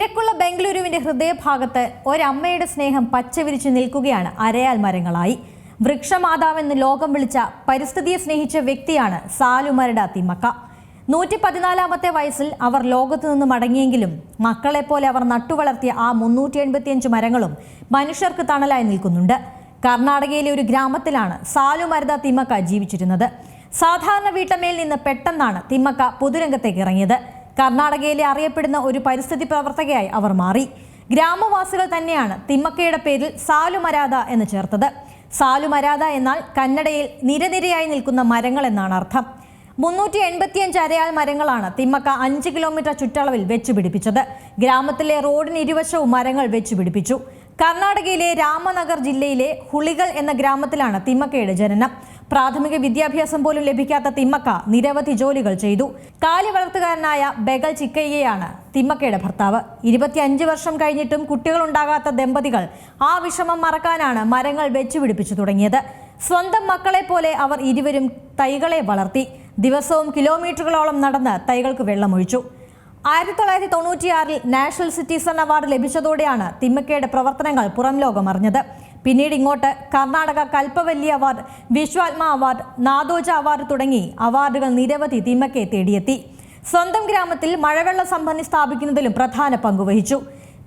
തിരക്കുള്ള ബംഗളൂരുവിന്റെ ഹൃദയഭാഗത്ത് ഒരമ്മയുടെ സ്നേഹം പച്ചവിരിച്ചു നിൽക്കുകയാണ് അരയാൽ മരങ്ങളായി. വൃക്ഷമാതാവെന്ന് ലോകം വിളിച്ച പരിസ്ഥിതിയെ സ്നേഹിച്ച വ്യക്തിയാണ് സാലുമരട തിമക്ക നൂറ്റി പതിനാലാമത്തെ വയസ്സിൽ അവർ ലോകത്തു നിന്ന് മടങ്ങിയെങ്കിലും മക്കളെപ്പോലെ അവർ നട്ടുവളർത്തിയ ആ മുന്നൂറ്റി എൺപത്തിയഞ്ച് മരങ്ങളും മനുഷ്യർക്ക് തണലായി നിൽക്കുന്നുണ്ട്. കർണാടകയിലെ ഒരു ഗ്രാമത്തിലാണ് സാലുമരത തിമക്ക ജീവിച്ചിരുന്നത്. സാധാരണ വീട്ടമ്മയിൽ നിന്ന് പെട്ടെന്നാണ് തിമ്മക്ക പൊതുരംഗത്തേക്ക് ഇറങ്ങിയത്. കർണാടകയിലെ അറിയപ്പെടുന്ന ഒരു പരിസ്ഥിതി പ്രവർത്തകയായി അവർ മാറി. ഗ്രാമവാസികൾ തന്നെയാണ് തിമ്മക്കയുടെ പേരിൽ സാലുമരാത എന്ന് ചേർത്തത്. സാലുമരാത എന്നാൽ കന്നഡയിൽ നിരനിരയായി നിൽക്കുന്ന മരങ്ങൾ എന്നാണ് അർത്ഥം. മുന്നൂറ്റി എൺപത്തിയഞ്ച് അരയാൽ മരങ്ങളാണ് തിമ്മക്ക അഞ്ച് കിലോമീറ്റർ ചുറ്റളവിൽ വെച്ച് പിടിപ്പിച്ചത് ഗ്രാമത്തിലെ റോഡിന് ഇരുവശവും മരങ്ങൾ വെച്ച് പിടിപ്പിച്ചു കർണാടകയിലെ രാമനഗർ ജില്ലയിലെ ഹുളികൾ എന്ന ഗ്രാമത്തിലാണ് തിമ്മക്കയുടെ ജനനം. പ്രാഥമിക വിദ്യാഭ്യാസം പോലും ലഭിക്കാത്ത തിമ്മക്ക നിരവധി ജോലികൾ ചെയ്തു. കാലി വളർത്തുകാരനായ ബെഗൽ ചിക്കയ്യയാണ് തിമ്മക്കയുടെ ഭർത്താവ്. ഇരുപത്തിയഞ്ച് വർഷം കഴിഞ്ഞിട്ടും കുട്ടികളുണ്ടാകാത്ത ദമ്പതികൾ ആ വിഷമം മറക്കാനാണ് മരങ്ങൾ വെച്ചുപിടിപ്പിച്ചു തുടങ്ങിയത്. സ്വന്തം മക്കളെ പോലെ അവർ ഇരുവരും തൈകളെ വളർത്തി. ദിവസവും കിലോമീറ്ററുകളോളം നടന്ന് തൈകൾക്ക് വെള്ളമൊഴിച്ചു. ആയിരത്തി തൊള്ളായിരത്തി തൊണ്ണൂറ്റിയാറിൽ നാഷണൽ സിറ്റിസൺ അവാർഡ് ലഭിച്ചതോടെയാണ് തിമ്മക്കയുടെ പ്രവർത്തനങ്ങൾ പുറം ലോകം അറിഞ്ഞത് പിന്നീട് ഇങ്ങോട്ട് Karnataka Kalpavalli award Vishwatma award Nadoja award തുടങ്ങി അവാർഡുകൾ നിരവധി തിമക്കെ തേടിയെത്തി. സ്വന്തം ഗ്രാമത്തിൽ മഴവെള്ള സംഭരണി സ്ഥാപിക്കുന്നതിലും പ്രധാന പങ്കുവഹിച്ചു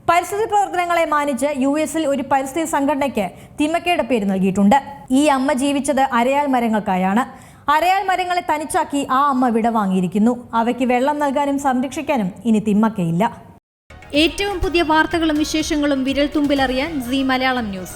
പരിസ്ഥിതി പ്രവർത്തനങ്ങളെ മാനിച്ച് യു എസിൽ ഒരു പരിസ്ഥിതി സംഘടനയ്ക്ക് തിമക്കയുടെ പേര് നൽകിയിട്ടുണ്ട്. ഈ അമ്മ ജീവിച്ചത് അരയാൽ മരങ്ങൾക്കായാണ്. അരയാൽ മരങ്ങളെ തനിച്ചാക്കി ആ അമ്മ വിടവാങ്ങിയിരിക്കുന്നു അവയ്ക്ക് വെള്ളം നൽകാനും സംരക്ഷിക്കാനും ഇനി തിമ്മക്കയില്ല ഏറ്റവും പുതിയ വാർത്തകളും വിശേഷങ്ങളും വിരൽ തുമ്പിലറിയാൻ സി മലയാളം ന്യൂസ്.